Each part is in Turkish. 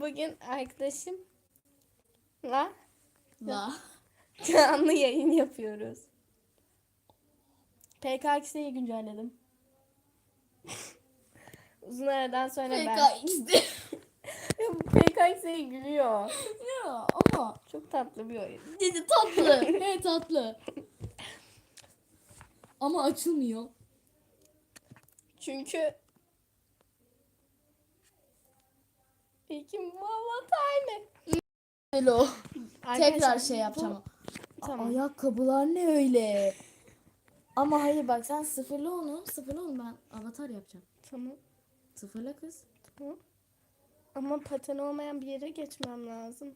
Bugün arkadaşım la La. canlı yayın yapıyoruz. PKX'yi güncelledim. Uzun aradan sonra ben. PKX'de. PKX'ye gülüyor. ya ama. Çok tatlı bir oyun. Dedi tatlı. He tatlı. Ama açılmıyor. Çünkü İlkim valla tane. Böyle o. Tekrar şey bu- yapacağım. Tamam. Ayakkabılar ne öyle? Ama hayır bak sen sıfırla onu. Sıfırla onu ben avatar yapacağım. Tamam. Sıfırla kız. Tamam. Ama paten olmayan bir yere geçmem lazım.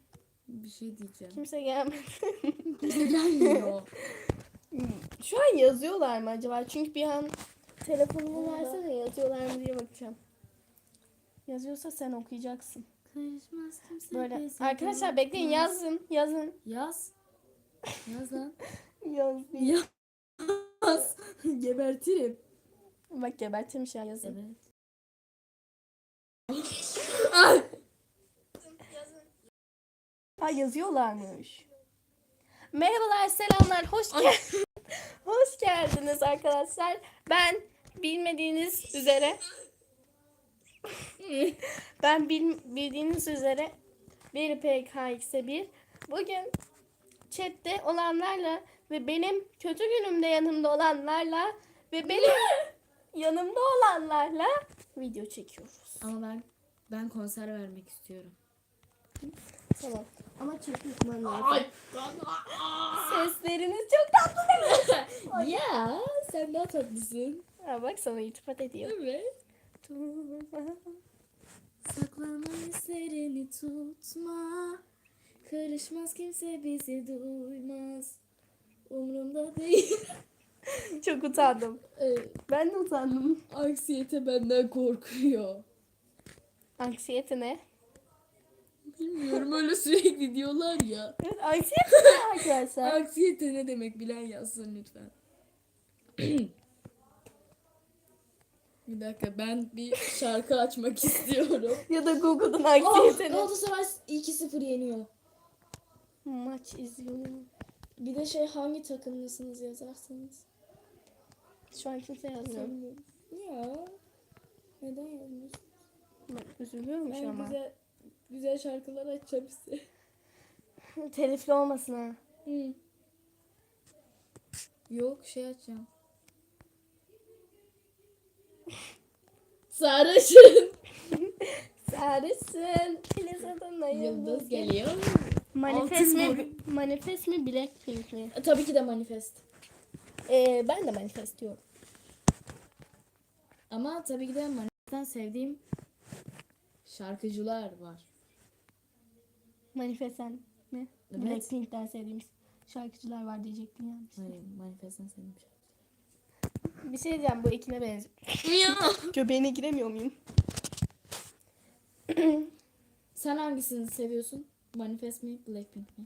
Bir şey diyeceğim. Kimse gelmedi. Gelmiyor. Şu an yazıyorlar mı acaba? Çünkü bir an telefonumu versene yazıyorlar mı diye bakacağım. Yazıyorsa sen okuyacaksın. Karışmaz kimse Böyle. Arkadaşlar bekleyin yazın. Yazın. Yaz. Yaz lan. Yaz. Yaz. Gebertirim. Bak gebertirmiş ya yazın. Evet. Ay. Ha yazıyorlarmış. Merhabalar, selamlar, hoş geldiniz. hoş geldiniz arkadaşlar. Ben bilmediğiniz üzere ben bil, bildiğiniz üzere bir PKX'e bir bugün chatte olanlarla ve benim kötü günümde yanımda olanlarla ve benim yanımda olanlarla video çekiyoruz. Ama ben ben konser vermek istiyorum. Tamam. Ama çok yutman lazım. Sesleriniz çok tatlı değil mi? ya sen daha tatlısın. Ha, bak sana iltifat ediyor. Evet. Saklama hislerini tutma. Karışmaz kimse bizi duymaz. Umrumda değil. Çok utandım. Ee, Ben de utandım. Aksiyete benden korkuyor. Anksiyete ne? Bilmiyorum öyle sürekli diyorlar ya. Evet, anksiyete ne arkadaşlar? Aksiyete ne demek bilen yazsın lütfen. bir dakika ben bir şarkı açmak istiyorum. ya da Google'dan Oh, anksiyete ne? Galatasaray 2-0 yeniyor. Maç izliyorum. Bir de şey hangi takımlısınız yazarsanız. Şu an kimse yazmıyor. Sanmıyorum. Ya. Neden yazmıyorsun? Ben üzülüyorum şu Ben an. güzel, güzel şarkılar açacağım size. Telifli olmasın ha. Yok şey açacağım. Sarışın. Sarısın. Filiz adına Yıldız geliyor. Manifest Altın mi? Manifest mi? Blackpink mi? E, Tabii ki de manifest. Ee, ben de manifest diyorum. Ama tabii ki de manifestten sevdiğim şarkıcılar var. Manifestten mi? Evet. Blackpink'ten sevdiğimiz şarkıcılar var diyecektim yani. Hayır manifestten sevdiğim şarkı. Bir şey diyeceğim bu ekine benziyor. Göbeğine giremiyor muyum? Sen hangisini seviyorsun? Manifest mi, Blackpink mi?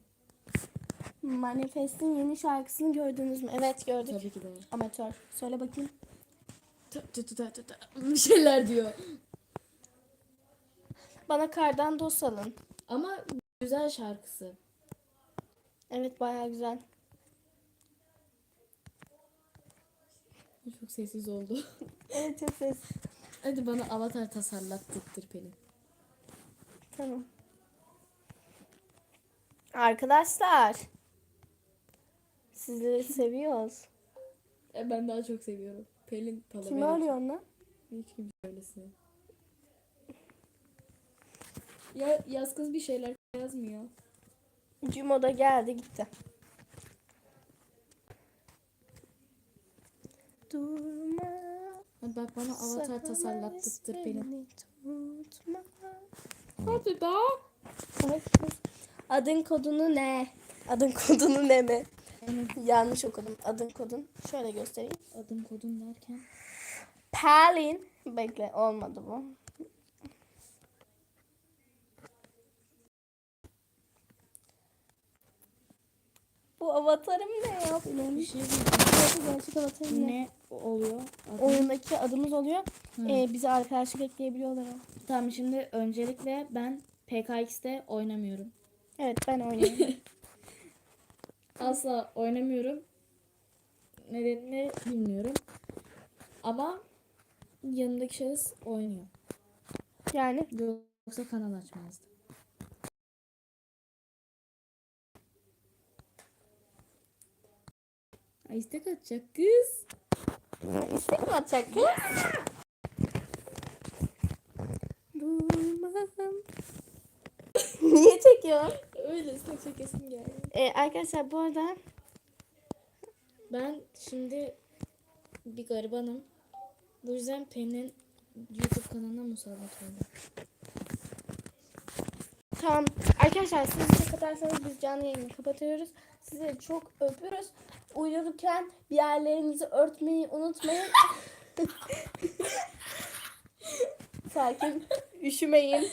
Manifest'in yeni şarkısını gördünüz mü? Evet gördük. Tabii ki de. Amatör. Söyle bakayım. Tı tı tı tı tı tı. Bir şeyler diyor. Bana kardan dos alın. Ama güzel şarkısı. Evet bayağı güzel. Çok sessiz oldu. Evet çok ses. Hadi bana avatar tasarlattırtır Pelin. Tamam. Arkadaşlar. Sizleri seviyoruz. E, ben daha çok seviyorum. Pelin Palavera. Kimi arıyorsun lan? Hiç kim söylesin. Ya yaz kız bir şeyler yazmıyor. Cimo da geldi gitti. Durma. Bak bana avatar tasarlattırtır. Pelin. Tutma. Hadi da. Adın kodunu ne? Adın kodunu ne mi? Yanlış okudum. Adın kodun. Şöyle göstereyim. Adım kodum derken. Pelin. Bekle olmadı bu. Bu avatarım ne ya benim? Bir şey gerçek avatarım ne? ne oluyor? Adım- Oyundaki adımız oluyor. Hı. Ee, bize arkadaşlık ekleyebiliyorlar. Tamam şimdi öncelikle ben PKX'de oynamıyorum. Evet ben oynuyorum. Asla oynamıyorum. Nedenini bilmiyorum. Ama yanımdaki şahıs oynuyor. yani Yoksa kanal açmazdı. Ay istek atacak kız. istek mi atacak kız? Durmam. Niye çekiyor? Öyle istek çekesim geldi. Ee, arkadaşlar bu arada Ben şimdi bir garibanım. Bu yüzden Pelin'in YouTube kanalına musallat oldum. Tamam. Arkadaşlar siz de katarsanız biz canlı yayını kapatıyoruz. Sizi çok öpüyoruz. Uyurken bir yerlerinizi örtmeyi unutmayın. Sakin. Üşümeyin.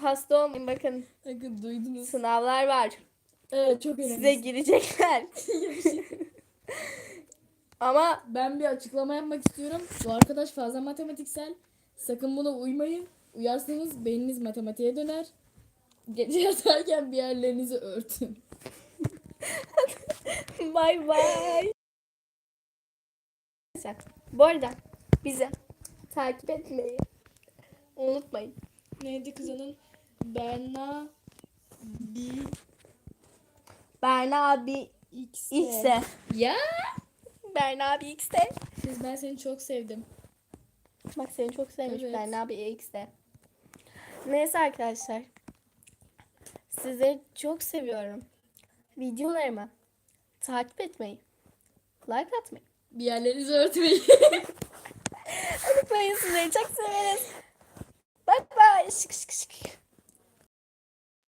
Hasta olmayın. Bakın Bakın duydunuz. sınavlar var. Evet çok Size girecekler. Ama Ben bir açıklama yapmak istiyorum. Bu arkadaş fazla matematiksel. Sakın buna uymayın. Uyarsanız beyniniz matematiğe döner. Gece yatarken bir yerlerinizi örtün. bay bay. Bu arada bizi takip etmeyi unutmayın. Neydi kızının? Berna B Berna abi X'e. X'e. Ya. Berna abi X'te. Kız ben seni çok sevdim. Bak seni çok sevmiş Evet. Berna abi X'te. Neyse arkadaşlar. Sizi çok seviyorum. Videolarımı takip etmeyi, like atmayı Bir yerlerinizi örtmeyin. unutmayın. Sizleri çok severiz. Bye bye. Şık şık